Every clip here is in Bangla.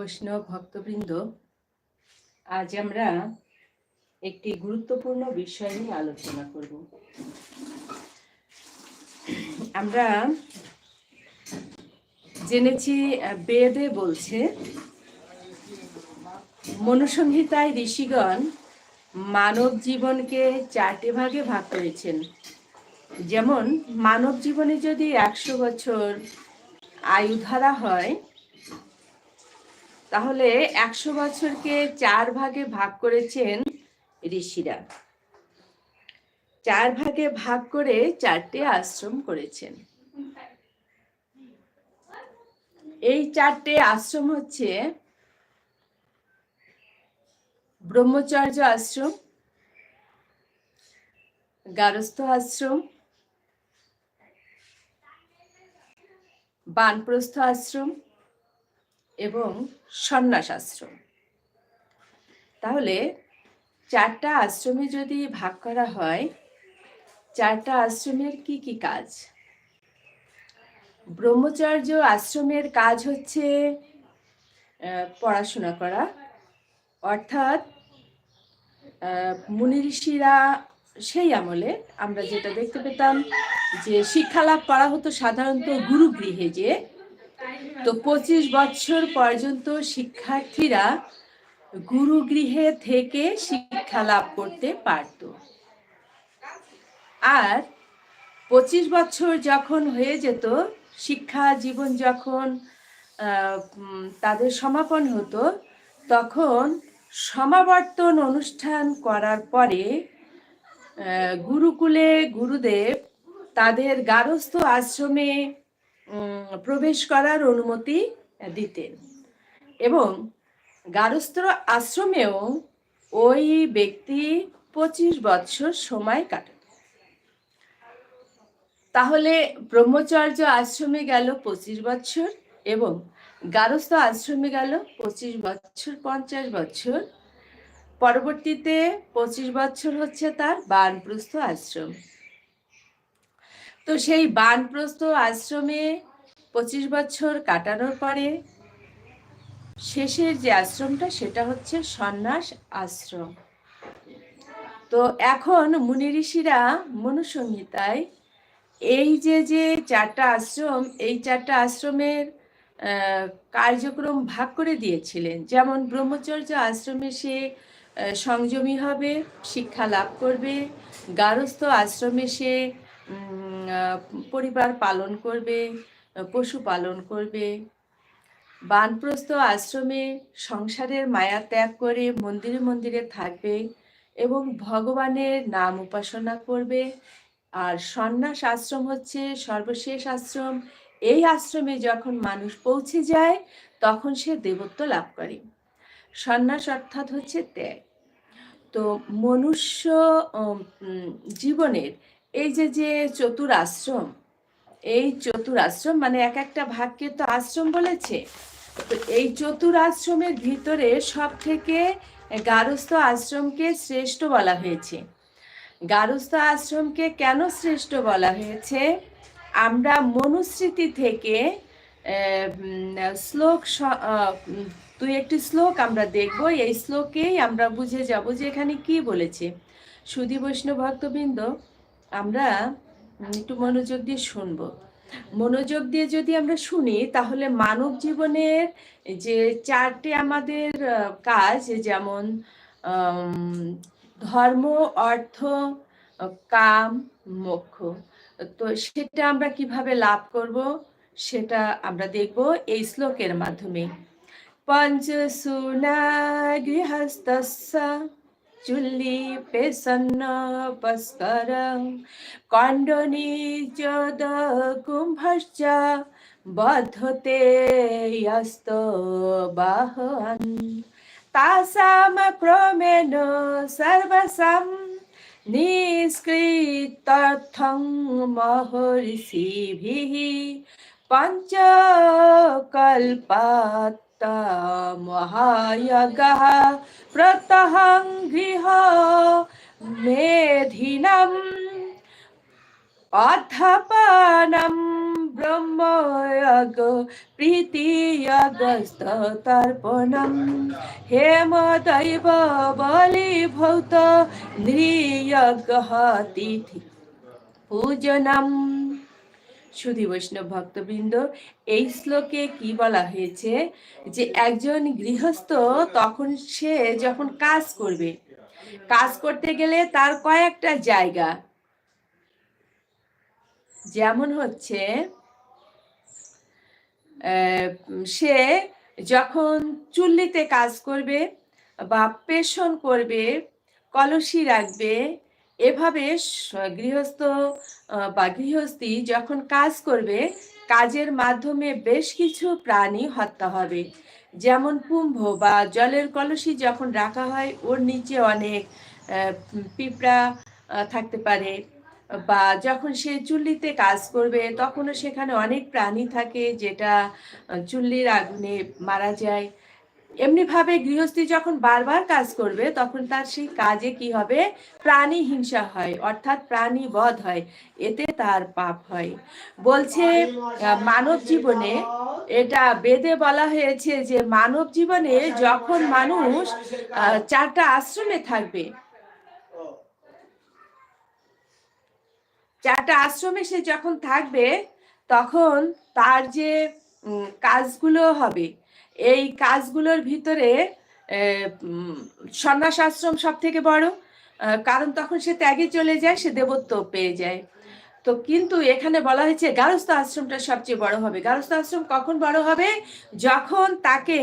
বৈষ্ণব ভক্তবৃন্দ, আজ আমরা একটি গুরুত্বপূর্ণ বিষয় নিয়ে আলোচনা করব। আমরা জেনেছি বেদে বলছে, মনুসংহিতায় ঋষিগণ মানব জীবনকে চারটি ভাগে ভাগ করেছেন। যেমন, মানব জীবনে যদি একশো বছর আয়ু ধরা হয় তাহলে একশো বছরকে চার ভাগে ভাগ করেছেন ঋষিরা। চার ভাগে ভাগ করে চারটে আশ্রম করেছেন। এই চারটে আশ্রম হচ্ছে ব্রহ্মচর্য আশ্রম, গারস্থ আশ্রম, বানপ্রস্থ আশ্রম এবং সন্ন্যাস আশ্রম তাহলে চারটা আশ্রমে যদি ভাগ করা হয়, চারটা আশ্রমের কি কি কাজ? ব্রহ্মচর্য আশ্রমের কাজ হচ্ছে পড়াশোনা করা। অর্থাৎ মুনি ঋষিরা সেই আমলে আমরা যেটা দেখতে পেতাম যে শিক্ষালাভ করা হতো সাধারণত গুরুগৃহে যে তো পঁচিশ বছর পর্যন্ত শিক্ষার্থীরা গুরুগৃহে থেকে শিক্ষা লাভ করতে পারত। আর পঁচিশ বছর যখন হয়ে যেত, শিক্ষা জীবন যখন তাদের সমাপন হতো, তখন সমাবর্তন অনুষ্ঠান করার পরে গুরুকুলে গুরুদেব তাদের গারস্থ আশ্রমে প্রবেশ করার অনুমতি দিতেন। এবং গারস্থ আশ্রমেও ওই ব্যক্তি পঁচিশ বছর সময় কাটাত। তাহলে ব্রহ্মচর্য আশ্রমে গেল পঁচিশ বছর এবং গারস্থ আশ্রমে গেল পঁচিশ বছর পঞ্চাশ বছর পরবর্তীতে পঁচিশ বছর হচ্ছে তার বানপ্রস্থ আশ্রম। তো সেই বানপ্রস্থ আশ্রমে পঁচিশ বছর কাটানোর পরে শেষের যে আশ্রমটা, সেটা হচ্ছে সন্ন্যাস আশ্রম। তো এখন মুনি ঋষিরা মনুসংহিতায় এই যে যে চারটা আশ্রম, এই চারটা আশ্রমের কার্যক্রম ভাগ করে দিয়েছিলেন। যেমন ব্রহ্মচর্য আশ্রমে সে সংযমী হবে, শিক্ষা লাভ করবে। গারস্থ আশ্রমে সে পরিবার পালন করবে। আহ, পশু পালন করবে। বানপ্রস্থ আশ্রমে সংসারের মায়া ত্যাগ করে মন্দিরে মন্দিরে থাকবে এবং ভগবানের নাম উপাসনা করবে। আর সন্ন্যাস আশ্রম হচ্ছে সর্বশেষ আশ্রম। এই আশ্রমে যখন মানুষ পৌঁছে যায় তখন সে দেবত্ব লাভ করে। সন্ন্যাস অর্থাৎ হচ্ছে ত্যাগ। তো মনুষ্য জীবনের এই যে যে চতুর আশ্রম এই চতুর আশ্রম মানে এক একটা ভাগকে তো আশ্রম বলেছে। তো এই চতুর আশ্রমের ভিতরে সব থেকে গারস্থ আশ্রমকে শ্রেষ্ঠ বলা হয়েছে। গারস্থ আশ্রমকে কেন শ্রেষ্ঠ বলা হয়েছে? আমরা মনুস্মৃতি থেকে শ্লোক দুই একটি শ্লোক আমরা দেখব। এই শ্লোকেই আমরা বুঝে যাব যে এখানে কি বলেছে। সুধী বৈষ্ণব ভক্তবৃন্দ, আমরা একটু মনোযোগ দিয়ে শুনব। মনোযোগ দিয়ে যদি আমরা শুনি, তাহলে মানব জীবনের যে চারটে আমাদের কাজ যেমন ধর্ম, অর্থ কাম, মোক্ষ, তো সেটা আমরা কীভাবে লাভ করব, সেটা আমরা দেখব এই শ্লোকের মাধ্যমে। পঞ্চসুনা গৃহস্থস্য चुल्ली पे सन्न पस्कर कांडनी जद कुंभश्च, बधते यस्त बाहन। तासाम क्रमेण सर्वसम निष्कृतर्थं महर्षिभिः, पञ्चकल्पात् महायगः प्रतहं गृह मेधिनम् अथपनं ब्रह्मयग प्रीतियगस्ततर्पणं हेमदैव बलिभूत नृयगः तिथि पूजनम। সুধী বৈষ্ণব ভক্তবৃন্দ, এই শ্লোকে কি বলা হয়েছে যে একজন গৃহস্থ তখন সে যখন কাজ করবে, কাজ করতে গেলে তার কয়েকটা জায়গা। যেমন হচ্ছে সে যখন চুল্লিতে কাজ করবে বা পেশন করবে, কলসি রাখবে এভাবে গৃহস্থ বা গৃহস্থী যখন কাজ করবে, কাজের মাধ্যমে বেশ কিছু প্রাণী হত্যা হবে। যেমন কুম্ভ বা জলের কলসি যখন রাখা হয়, ওর নিচে অনেক পিঁপড়া থাকতে পারে। বা যখন সে চুল্লিতে কাজ করবে, তখনও সেখানে অনেক প্রাণী থাকে যেটা চুল্লির আগুনে মারা যায়। এমনিভাবে গৃহস্থী যখন বারবার কাজ করবে, তখন তার সেই কাজে কি হবে? প্রাণী হিংসা হয়, অর্থাৎ প্রাণী বধ হয়। এতে তার পাপ হয়। বলছে মানব জীবনে এটা বেদে বলা হয়েছে যে, মানব জীবনে যখন মানুষ চারটা আশ্রমে থাকবে, চারটা আশ্রমে সে যখন থাকবে, তখন তার যে কাজগুলো হবে এই কাজগুলোর ভিতরে সন্ন্যাস আশ্রম সব থেকে বড়। কারণ তখন সে ত্যাগে চলে যায়, সে দেবত্ব পেয়ে যায়। তো কিন্তু এখানে বলা হয়েছে গারস্থ আশ্রমটা সবচেয়ে বড় হবে। গারস্থ আশ্রম কখন বড় হবে? যখন তাকে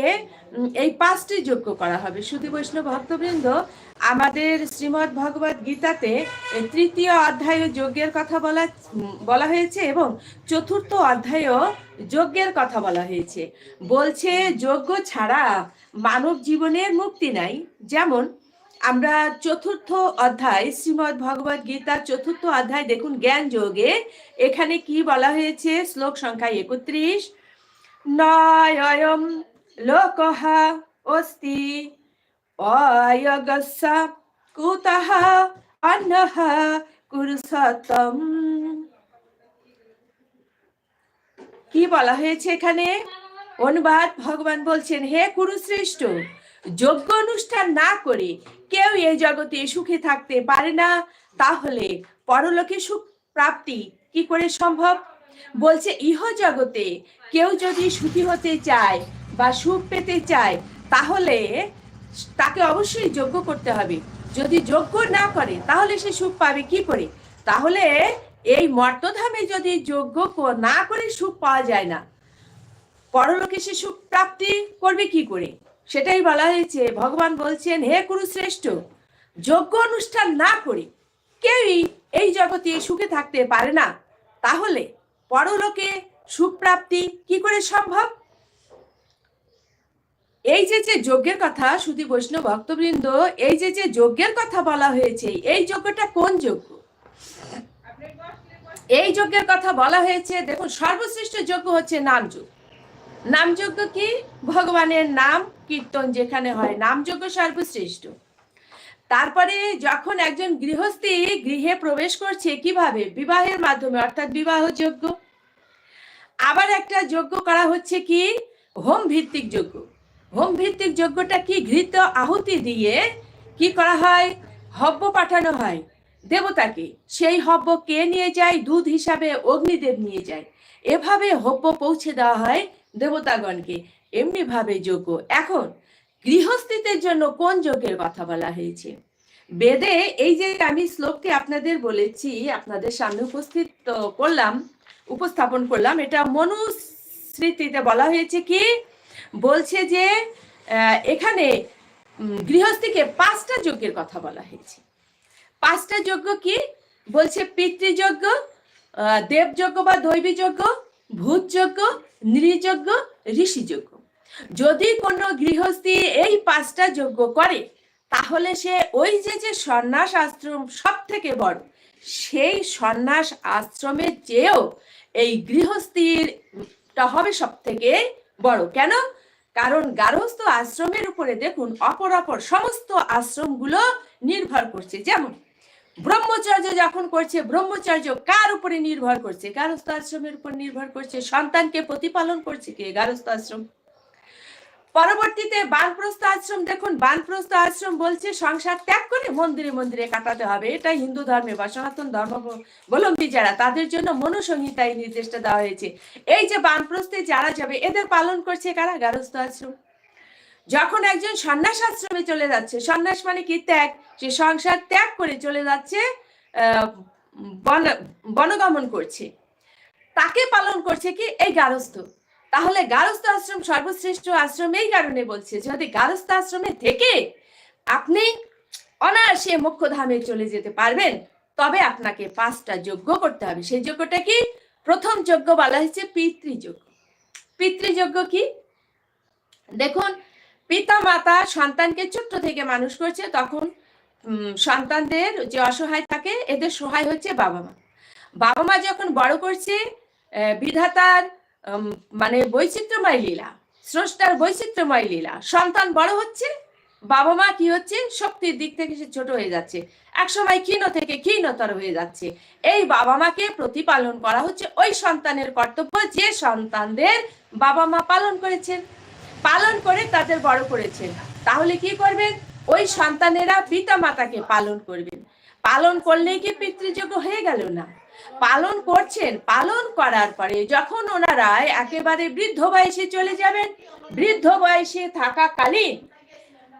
এই পাঁচটি যোগ্য করা হবে। শুধু বৈষ্ণব ভক্তবৃন্দ, আমাদের শ্রীমৎ ভগবত গীতাতে তৃতীয় অধ্যায় যজ্ঞের কথা বলা বলা হয়েছে এবং চতুর্থ অধ্যায় যজ্ঞের কথা বলা হয়েছে। বলছে, যজ্ঞ ছাড়া মানব জীবনের মুক্তি নাই। যেমন আমরা চতুর্থ অধ্যায় শ্রীমৎ ভগবত গীতার চতুর্থ অধ্যায়, দেখুন, জ্ঞান যোগে। এখানে কি বলা হয়েছে? শ্লোক সংখ্যা একত্রিশ। নয়ম লোকহা অস্তি, অয়গস্য কুতহ অন্নহ কুরুসতম কি বলা হয়েছে এখানে? অনুবাদ ভগবান বলছেন, হে কুরুশ্রেষ্ঠ যোগ্য অনুষ্ঠান না করে কেউ এই জগতে সুখে থাকতে পারে না, তাহলে পরলোকে সুখ প্রাপ্তি কি করে সম্ভব? বলছে, ইহ জগতে কেউ যদি সুখী হতে চায় বা সুখ পেতে চায়, তাহলে তাকে অবশ্যই যোগ্য করতে হবে। যদি যোগ্য না করে, তাহলে সে সুখ পাবে কি করে? তাহলে এই মর্তধামে যদি যোগ্য না করে সুখ পাওয়া যায় না, পরলোকে সে সুখ প্রাপ্তি করবে কি করে? সেটাই বলা হয়েছে, ভগবান বলছেন, হে কুরুশ্রেষ্ঠ যোগ্য অনুষ্ঠান না করে। কেউই এই জগতে সুখে থাকতে পারে না। তাহলে পরলোকে সুখ প্রাপ্তি কি করে সম্ভব? এই যে যে যজ্ঞের কথা শুধু বৈষ্ণব ভক্তবৃন্দ, এই যে যে যজ্ঞের কথা বলা হয়েছে, এই যজ্ঞটা কোন যজ্ঞ? এই যজ্ঞের কথা বলা হয়েছে, দেখুন, সর্বশ্রেষ্ঠ যজ্ঞ হচ্ছে নাম যজ্ঞ নামযজ্ঞ কি? ভগবানের নাম, কীর্তন যেখানে হয় নামযজ্ঞ সর্বশ্রেষ্ঠ। তারপরে যখন একজন গৃহস্থী গৃহে প্রবেশ করছে, কীভাবে? বিবাহের মাধ্যমে, অর্থাৎ বিবাহ যোগ্য আবার একটা যজ্ঞ করা হচ্ছে কি? হোম ভিত্তিক যজ্ঞ হোম ভিত্তিক যজ্ঞটা কি? ঘৃত আহুতি দিয়ে কি করা হয়? হব্য পাঠানো হয় দেবতাকে। সেই হব্য কে নিয়ে যায়? দুধ হিসাবে অগ্নিদেব নিয়ে যায়। এভাবে হব্য পৌঁছে দেওয়া হয় দেবতাগণকে। এমনি ভাবে যোগ্য। এখন গৃহস্থিতের জন্য কোন যোগের কথা বলা হয়েছে? বেদে এই যে আমি শ্লোকটি আপনাদের বলেছি, আপনাদের সামনে উপস্থিত করলাম, উপস্থাপন করলাম, এটা মনুস্মৃতিতে বলা হয়েছে কি? বলছে যে এখানে গৃহস্থীকে পাঁচটা যজ্ঞের কথা বলা হয়েছে। পাঁচটা যজ্ঞ কি? বলছে পিতৃযজ্ঞ দেবযজ্ঞ বা দৈবী যজ্ঞ ভূতযজ্ঞ নৃযজ্ঞ, ঋষিযজ্ঞ। যদি কোনো গৃহস্থী এই পাঁচটা যজ্ঞ করে, তাহলে সে ওই যে যে সন্ন্যাস আশ্রম সব থেকে বড়, সেই সন্ন্যাস আশ্রমের চেয়েও এই গৃহস্থীরটা হবে সব থেকে বড়। কেন? কারণ গার্হস্থ আশ্রমের উপরে দেখুন, অপর অপর সমস্ত আশ্রমগুলো নির্ভর করছে। যেমন ব্রহ্মচর্য যখন করছে, ব্রহ্মচর্য কার উপরে নির্ভর করছে? গারস্থ আশ্রমের উপর নির্ভর করছে, সন্তানকে প্রতিপালন করছে কে? গারস্থ আশ্রম পরবর্তীতে বানপ্রস্থ আশ্রম দেখুন বানপ্রস্থ আশ্রম বলছে সংসার ত্যাগ করে মন্দিরে মন্দিরে কাটাতে হবে। এটা হিন্দু ধর্মে বা সনাতন ধর্মাবলম্বী যারা, তাদের জন্য মনুসংহিতায় নির্দেশটা দেওয়া হয়েছে। এই যে বানপ্রস্থে যারা যাবে, এদের পালন করছে কারা? গারস্থ আশ্রম যখন একজন সন্ন্যাস আশ্রমে চলে যাচ্ছে, সন্ন্যাস মানে কি? ত্যাগ। সে সংসার ত্যাগ করে চলে যাচ্ছে বনগমন করছে। তাকে পালন করছে কি? এই গারস্থ। তাহলে গারস্থ আশ্রম সর্বশ্রেষ্ঠ আশ্রম এই কারণে বলছে, যদি গারস্থ আশ্রমে থেকে আপনি অনায়াসে মোক্ষধামে চলে যেতে পারবেন, তবে আপনাকে পাঁচটা যজ্ঞ করতে হবে। সেই যজ্ঞটা কি? প্রথম যজ্ঞ বলা হয়েছে পিতৃযজ্ঞ। পিতৃযজ্ঞ কি? দেখুন পিতা মাতা সন্তানকে ছোট্ট থেকে মানুষ করছে, তখন সন্তানদের যে অসহায় থাকে, এদের সহায় হচ্ছে বাবা মা বাবা মা যখন বড় করছে বিধাতার মানে বৈচিত্র্যময় লীলা, স্রষ্টার বৈচিত্র্যময় লীলা, সন্তান বড় হচ্ছে বাবা মা কি হচ্ছে, শক্তির দিক থেকে সে ছোট হয়ে যাচ্ছে এক সময় ক্ষীণ থেকে ক্ষীণতর হয়ে যাচ্ছে। এই বাবা মাকে প্রতিপালন করা হচ্ছে ওই সন্তানের কর্তব্য, যে সন্তানদের বাবা মা পালন করেছেন। পালন করে তাদের বড় করেছেন। তাহলে কি করবেন? ওই সন্তানেরা পিতা মাতাকে পালন করবেন। পালন করলেই কি পিতৃযোগ্য হয়ে গেল না? পালন করছেন, পালন করার পরে যখন ওনারা একেবারে বৃদ্ধ বয়সে চলে যাবেন, বৃদ্ধ বয়সে থাকাকালীন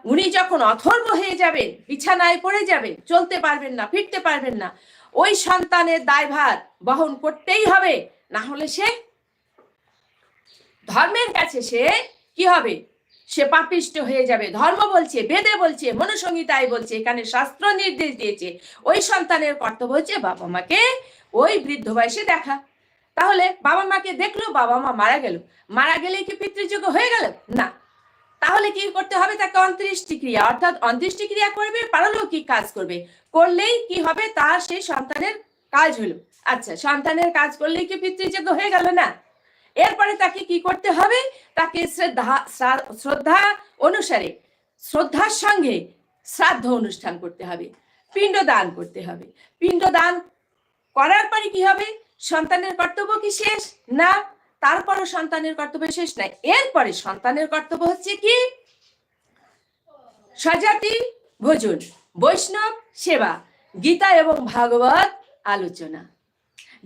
উনি যখন অথর্ব হয়ে যাবেন, বিছানায় পড়ে যাবেন, চলতে পারবেন না, ফিরতে পারবেন না, ওই সন্তানের দায়ভার বহন করতেই হবে। না হলে সে ধর্মের কাছে সে কি হবে? সে পাপিষ্ট হয়ে যাবে। ধর্ম বলছে, বেদে বলছে, মনুসংহিতায় বলছে, এখানে শাস্ত্র নির্দেশ দিয়েছে। ওই সন্তানের কর্তব্য হচ্ছে বাবা মাকে ওই বৃদ্ধ বয়সে দেখা। তাহলে বাবা মাকে দেখল, বাবা মা মারা গেল। মারা গেলে কি পিতৃযোগ্য হয়ে গেল? না। তাহলে কি করতে হবে? তাকে অন্ত্যেষ্টি ক্রিয়া, অর্থাৎ অন্ত্যেষ্টি ক্রিয়া করবে, পারলৌকিক কাজ করবে। করলেই কি হবে? তার সেই সন্তানের কাজ হলো। আচ্ছা সন্তানের কাজ করলেই কি পিতৃযোগ্য হয়ে গেল? না। এরপরে তাকে কি করতে হবে? তাকে শ্রদ্ধা শ্রদ্ধা অনুসারে, শ্রদ্ধার সঙ্গে শ্রাদ্ধ অনুষ্ঠান করতে হবে পিণ্ড দান করতে হবে। পিণ্ড দান করার পরে কি হবে? সন্তানের কর্তব্য কি শেষ? না, তারপরও সন্তানের কর্তব্য শেষ নাই। এরপরে সন্তানের কর্তব্য হচ্ছে কি? স্বজাতি ভোজন, বৈষ্ণব সেবা, গীতা এবং ভাগবত আলোচনা।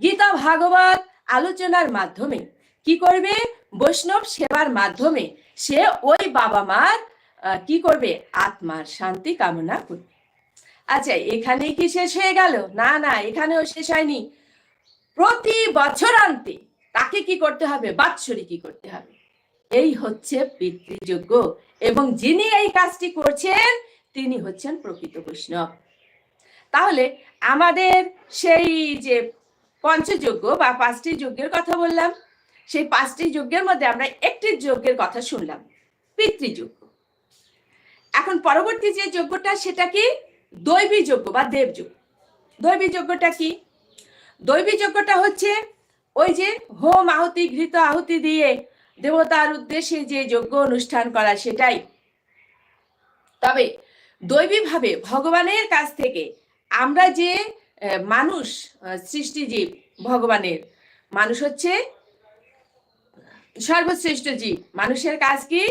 গীতা, ভাগবত আলোচনার মাধ্যমে কি করবে? বৈষ্ণব সেবার মাধ্যমে সে ওই বাবা মার কি করবে? আত্মার শান্তি কামনা করবে। আচ্ছা এখানে কি শেষ হয়ে গেল? না না, এখানেও শেষ হয়নি। প্রতি বছরান্তে তাকে কি করতে হবে? বাৎসরিক কি করতে হবে? এই হচ্ছে পিতৃযোগ্য এবং যিনি এই কাজটি করছেন, তিনি হচ্ছেন প্রকৃত বৈষ্ণব। তাহলে আমাদের সেই যে পঞ্চযজ্ঞ বা পাঁচটি যজ্ঞের কথা বললাম সেই পাঁচটি যজ্ঞের মধ্যে আমরা একটি যজ্ঞের কথা শুনলাম, পিতৃযজ্ঞ। এখন পরবর্তী যে যজ্ঞটা, সেটা কি? দৈবী যজ্ঞ বা দেবযজ্ঞ। দৈবী যজ্ঞটা কি? দৈবী যজ্ঞটা হচ্ছে ওই যে হোম আহুতি, ঘৃত আহুতি দিয়ে দেবতার উদ্দেশ্যে যে যজ্ঞ অনুষ্ঠান করা সেটাই। তবে দৈবীভাবে ভগবানের কাছ থেকে আমরা যে মানুষ সৃষ্টিজীব ভগবানের, মানুষ হচ্ছে সর্বশ্রেষ্ঠ জীব। মানুষের কাজ কি?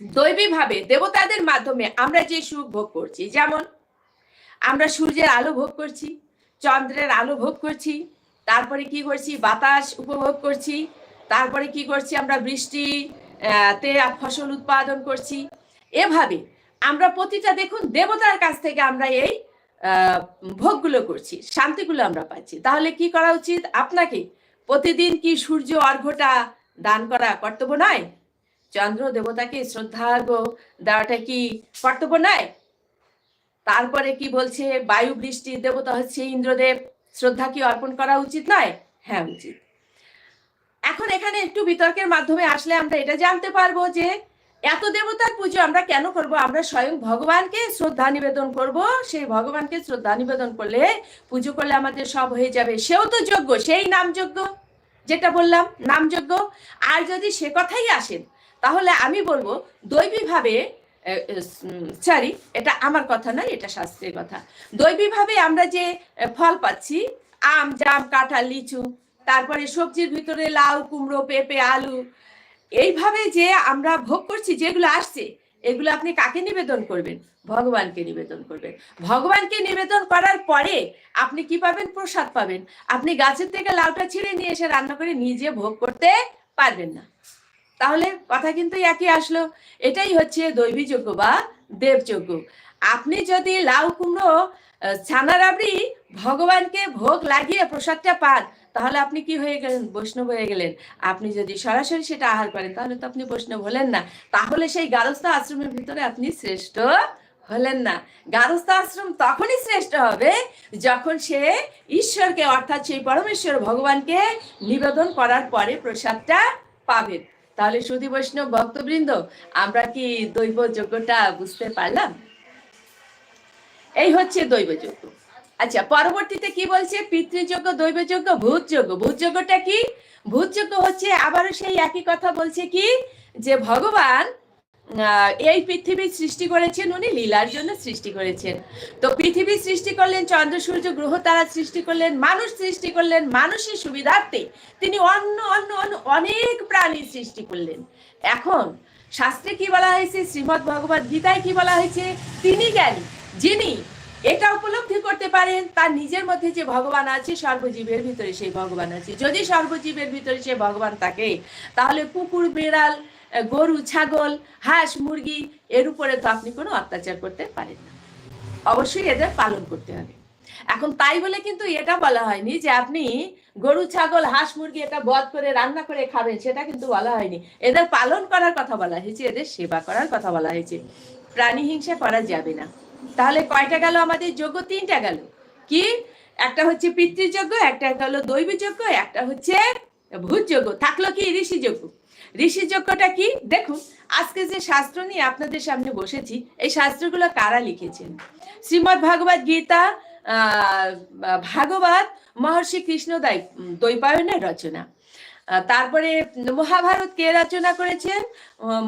দৈবীভাবে দেবতাদের মাধ্যমে আমরা যে সুখ ভোগ করছি, যেমন আমরা সূর্যের আলো ভোগ করছি, চন্দ্রের আলো ভোগ করছি, তারপরে কি করছি? বাতাস উপভোগ করছি, তারপরে কি করছি? আমরা বৃষ্টি তে ফসল উৎপাদন করছি। এভাবে আমরা প্রতিটা, দেখুন, দেবতার কাছ থেকে আমরা এই ভোগগুলো করছি, শান্তিগুলো আমরা পাচ্ছি। তাহলে কি করা উচিত? আপনাকে প্রতিদিন কি সূর্য অর্ঘটা দান করা কর্তব্য নয়? চন্দ্র দেবতাকে শ্রদ্ধার্ঘ দেওয়াটা কি কর্তব্য নয়? তারপরে কি বলছে, বায়ু বৃষ্টির দেবতা হচ্ছে ইন্দ্রদেব, শ্রদ্ধা কি অর্পণ করা উচিত নয়? হ্যাঁ উচিত। এখন এখানে একটু বিতর্কের মাধ্যমে আসলে আমরা এটা জানতে পারব যে এত দেবতার পুজো আমরা কেন করব? আমরা স্বয়ং ভগবানকে শ্রদ্ধা নিবেদন করব। সেই ভগবানকে শ্রদ্ধা নিবেদন করলে পুজো করলে আমাদের সব হয়ে যাবে। সেও তো যোগ্য, সেই নামযোগ্য যেটা বললাম নামযোগ্য আর যদি সে কথাই আসেন তাহলে আমি বলব, দৈবীভাবে সরি এটা আমার কথা নয়, এটা শাস্ত্রের কথা। দৈবিকভাবে আমরা যে ফল পাচ্ছি, আম, জাম, কাঁঠাল, লিচু, তারপরে সবজির ভিতরে লাউ, কুমড়ো, পেঁপে, আলু এইভাবে যে আমরা ভোগ করছি যেগুলো আসছে এগুলো আপনি কাকে নিবেদন করবেন? ভগবানকে নিবেদন করবেন। ভগবানকে নিবেদন করার পরে আপনি কি পাবেন? প্রসাদ পাবেন। আপনি গাছের থেকে লাউটা ছিঁড়ে নিয়ে এসে রান্না করে নিজে ভোগ করতে পারবেন না। তাহলে কথা কিন্তু একই আসলো। এটাই হচ্ছে দৈবীযোগ্য বা দেবযজ্ঞ। আপনি যদি লাউ কুমড়ো আহ, ছানা রাবড়ি ভগবানকে ভোগ লাগিয়ে প্রসাদটা পান তাহলে আপনি কি হয়ে গেলেন? বৈষ্ণব হয়ে গেলেন। আপনি যদি সরাসরি সেটা আহার করেন, তাহলে তো আপনি বৈষ্ণব হলেন না। তাহলে সেই গারস্থ আশ্রমের ভিতরে আপনি শ্রেষ্ঠ হলেন না। গারস্থ আশ্রম তখনই শ্রেষ্ঠ হবে যখন সে ঈশ্বরকে, অর্থাৎ সেই পরমেশ্বর ভগবানকে নিবেদন করার পরে প্রসাদটা পাবেন তাহলে সুধী বৈষ্ণব ভক্তবৃন্দ, আমরা কি দৈব যজ্ঞটা বুঝতে পারলাম? এই হচ্ছে দৈব যজ্ঞ আচ্ছা পরবর্তীতে কি বলছে? পিতৃযজ্ঞ দৈবযজ্ঞ ভূতযজ্ঞ ভূতযজ্ঞটা কি? ভূতযোগ্য হচ্ছে আবারও সেই একই কথা বলছে কি? যে ভগবান এই পৃথিবী সৃষ্টি করেছেন, উনি লীলার জন্য সৃষ্টি করেছেন। তো পৃথিবী সৃষ্টি করলেন, চন্দ্র, সূর্য, গ্রহ তারা সৃষ্টি করলেন, মানুষ সৃষ্টি করলেন, মানুষের সুবিধার্থে তিনি অন্য অন্য অন্য অনেক প্রাণী সৃষ্টি করলেন। এখন শাস্ত্রে কি বলা হয়েছে? শ্রীমৎ ভগবত গীতায় কি বলা হয়েছে? তিনি জ্ঞানী, যিনি এটা উপলব্ধি করতে পারেন, তার নিজের মধ্যে যে ভগবান আছে, সর্বজীবের ভিতরে সেই ভগবান আছে। যদি সর্বজীবের ভিতরে সে ভগবান থাকে, তাহলে কুকুর, বিড়াল, গরু, ছাগল, হাঁস, মুরগি, এর উপরে তো আপনি কোনো অত্যাচার করতে পারেন না। অবশ্যই এদের পালন করতে হবে। এখন তাই বলে কিন্তু এটা বলা হয়নি যে আপনি গরু, ছাগল, হাঁস, মুরগি এটা বধ করে, রান্না করে খাবেন, সেটা কিন্তু বলা হয়নি। এদের পালন করার কথা বলা হয়েছে, এদের সেবা করার কথা বলা হয়েছে। প্রাণী হিংসা করা যাবে না। তাহলে কয়টা গেল আমাদের যোগ্য? তিনটা গেল। কি? একটা হচ্ছে পিতৃযজ্ঞ একটা গেল দৈবযজ্ঞ একটা হচ্ছে ভূতযজ্ঞ থাকল কি ঋষিযজ্ঞ ঋষিযজ্ঞটা কি? দেখুন, আজকে যে শাস্ত্র নিয়ে আপনাদের সামনে বসেছি, এই শাস্ত্রগুলো কারা লিখেছেন? শ্রীমৎ ভাগবত গীতা ভাগবত, মহর্ষি কৃষ্ণদায় দ্বৈপায়নের রচনা। তারপরে মহাভারত কে রচনা করেছেন?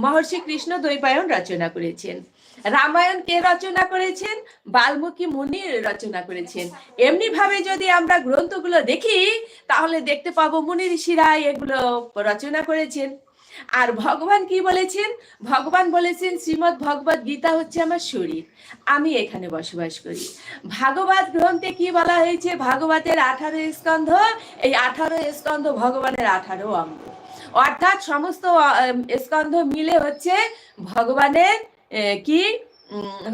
মহর্ষি কৃষ্ণ দ্বৈপায়ন রচনা করেছেন। রামায়ণ কে রচনা করেছেন? বাল্মীকি মুনি রচনা করেছেন। এমনি ভাবে যদি আমরা গ্রন্থগুলো দেখি, তাহলে দেখতে পাবো মুনি ঋষিরা এগুলো রচনা করেছেন। আর ভগবান কি বলেছেন? ভগবান বলেছেন শ্রীমৎ ভগবত গীতা হচ্ছে আমার শরীর। আমি এখানে বসবাস করি। ভাগবত গ্রন্থে কি বলা হয়েছে? ভাগবতের আঠারো স্কন্ধ, এই আঠারো স্কন্ধ ভগবানের আঠারো অঙ্গ। অর্থাৎ সমস্ত স্কন্ধ মিলে হচ্ছে ভগবানের কি?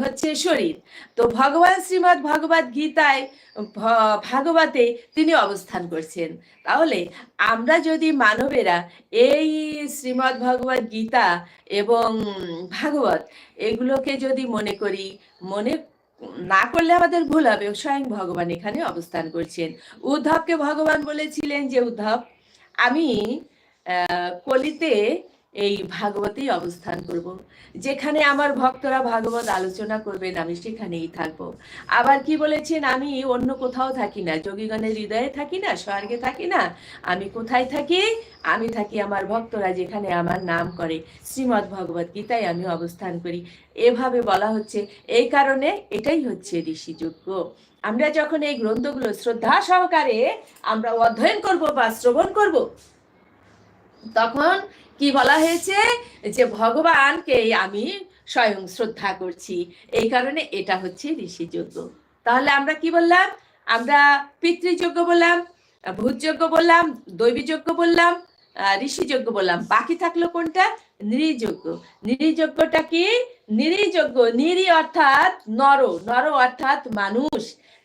হচ্ছে শরীর। তো ভগবান শ্রীমৎ ভগবত গীতায় ভাগবতে তিনি অবস্থান করছেন। তাহলে আমরা যদি মানবেরা এই শ্রীমৎ ভগবত গীতা এবং ভাগবত এগুলোকে যদি মনে করি, মনে না করলে আমাদের ভুল হবে। স্বয়ং ভগবান এখানে অবস্থান করছেন। উদ্ধবকে ভগবান বলেছিলেন যে, উদ্ধব, আমি কলিতে এই ভাগবতেই অবস্থান করব। যেখানে আমার ভক্তরা ভাগবত আলোচনা করবেন, আমি সেখানেই থাকব। আবার কি বলেছেন, আমি অন্য কোথাও থাকি না, যোগীগণের হৃদয়ে থাকি না, স্বর্গে থাকি না, আমি কোথায় থাকি? আমি থাকি আমার ভক্তরা যেখানে আমার নাম করে শ্রীমৎ ভগবত গীতায় আমি অবস্থান করি। এভাবে বলা হচ্ছে, এই কারণে এটাই হচ্ছে ঋষিযজ্ঞ আমরা যখন এই গ্রন্থগুলো শ্রদ্ধা সহকারে আমরা অধ্যয়ন করব বা শ্রবণ করব, তখন কি বলা হয়েছে? যে ভগবানকে আমি স্বয়ং শ্রদ্ধা করছি। এই কারণে এটা হচ্ছে ঋষিযজ্ঞ তাহলে আমরা কি বললাম? আমরা পিতৃযজ্ঞ বললাম, ভূতযজ্ঞ বললাম, দৈবীযজ্ঞ বললাম ঋষিযজ্ঞ বললাম। বাকি থাকল কোনটা? নৃযজ্ঞ নৃযজ্ঞটা কি? নৃযজ্ঞ নিরি অর্থাৎ নর। নর অর্থাৎ মানুষ।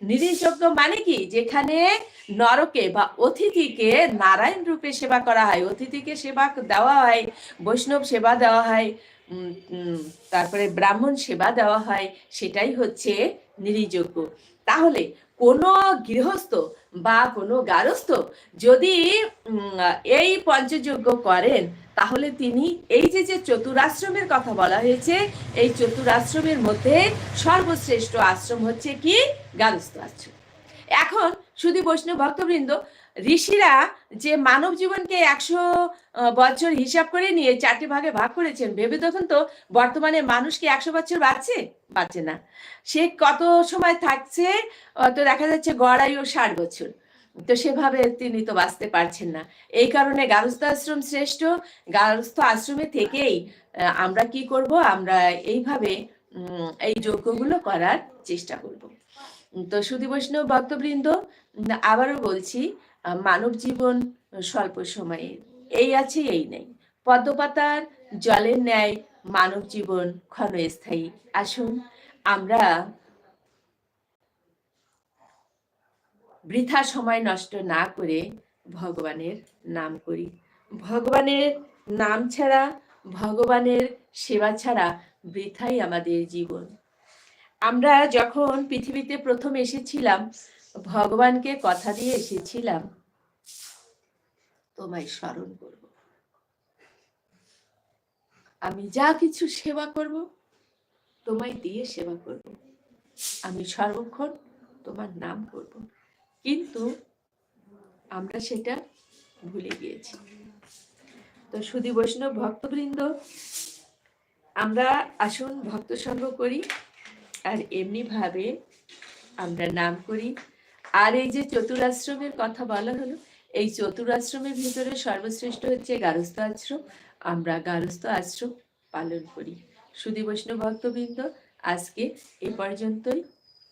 নৃযজ্ঞ মানে কি? যেখানে নরকে বা অতিথিকে নারায়ণ রূপে সেবা করা হয়, অতিথিকে সেবা দেওয়া হয়, বৈষ্ণব সেবা দেওয়া হয় তারপরে ব্রাহ্মণ সেবা দেওয়া হয়, সেটাই হচ্ছে নিরিযোগ্য তাহলে কোনো গৃহস্থ বা কোনো গারস্থ যদি এই পঞ্চযজ্ঞ করেন, তাহলে তিনি এই যে যে চতুরাশ্রমের কথা বলা হয়েছে, এই চতুরাশ্রমের মধ্যে সর্বশ্রেষ্ঠ আশ্রম হচ্ছে কি? গারস্থ আশ্রম। এখন, শুধু বৈষ্ণব ভক্তবৃন্দ ঋষিরা যে মানব জীবনকে একশো বছর হিসাব করে নিয়ে চারটি ভাগে ভাগ করেছেন, ভেবে তখন তো, বর্তমানে মানুষ কি একশো বছর বাঁচছে? বাঁচে না। সে কত সময় থাকছে? তো দেখা যাচ্ছে গড়াইও ষাট বছর। তো সেভাবে তিনি তো বাঁচতে পারছেন না। এই কারণে গারস্থ আশ্রম শ্রেষ্ঠ। গারস্থ আশ্রমে থেকেই আমরা কি করব? আমরা এইভাবে এই যজ্ঞগুলো করার চেষ্টা করব। তো সুধী বৈষ্ণব ভক্তবৃন্দ আবারও বলছি মানব জীবন স্বল্প সময়ের এই আছে, এই নেই। পদ্মপাতার জলের ন্যায় মানব জীবন ক্ষণস্থায়ী। আসুন আমরা বৃথা সময় নষ্ট না করে ভগবানের নাম করি। ভগবানের নাম ছাড়া, ভগবানের সেবা ছাড়া বৃথাই আমাদের জীবন। আমরা যখন পৃথিবীতে প্রথম এসেছিলাম, ভগবানকে কথা দিয়ে এসেছিলাম তোমায় স্মরণ করব। আমি যা কিছু সেবা করব, তোমায় দিয়ে সেবা করব। আমি সর্বক্ষণ তোমার নাম করব। কিন্তু আমরা সেটা ভুলে গিয়েছি। তো সুধী বৈষ্ণব ভক্তবৃন্দ, আমরা আসুন ভক্ত সঙ্গ করি আর এমনি ভাবে আমরা নাম করি। আর এই যে চতুরাশ্রমের কথা বলা হলো এই চতুর আশ্রমের ভিতরে সর্বশ্রেষ্ঠ হচ্ছে গারস্থ আশ্রম। আমরা গারস্থ আশ্রম পালন করি। সুধী বৈষ্ণব ভক্তবৃন্দ, আজকে এ পর্যন্তই।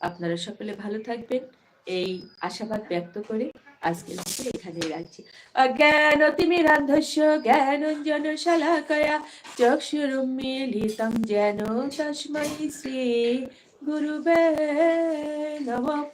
আপনারা সকলে ভালো থাকবেন। এই আশাবাদ ব্যক্ত করে আজকের মতো এখানে রাখছি। অজ্ঞান তিমিরান্ধস্য জ্ঞানঞ্জন শালাকয়া চক্ষুরুন্মিলিতং যেন তস্मै শ্রী গুরুবে নমঃ।